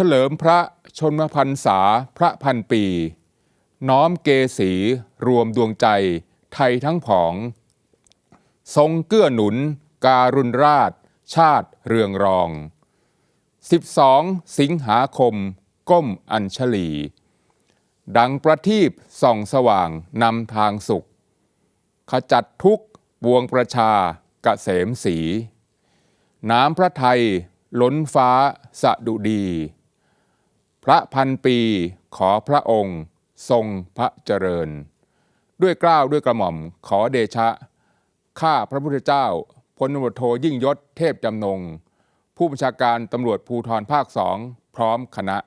เฉลิมพระชนมพรรษาพระพันปี น้อมเกษีรวมดวงใจไทยทั้งผอง ทรงเกื้อหนุน การุณราช ชาติเรืองรอง 12 สิงหาคม ก้มอัญชลี ดังประทีปส่องสว่างนำทางสุข ขจัดทุกบวงประชากเกษมสี น้ำพระไทยล้นฟ้าสะดุดี ระพันปีขอพระองค์ ทรงพระเจริญ ด้วยเกล้าวด้วยกระหม่อมขอเดชะ ข้าพระพุทธเจ้าพลตำรวจโทยิ่งยศเทพจำนง ผู้บัญชาการตำรวจภูธรภาคสองพร้อมคณะ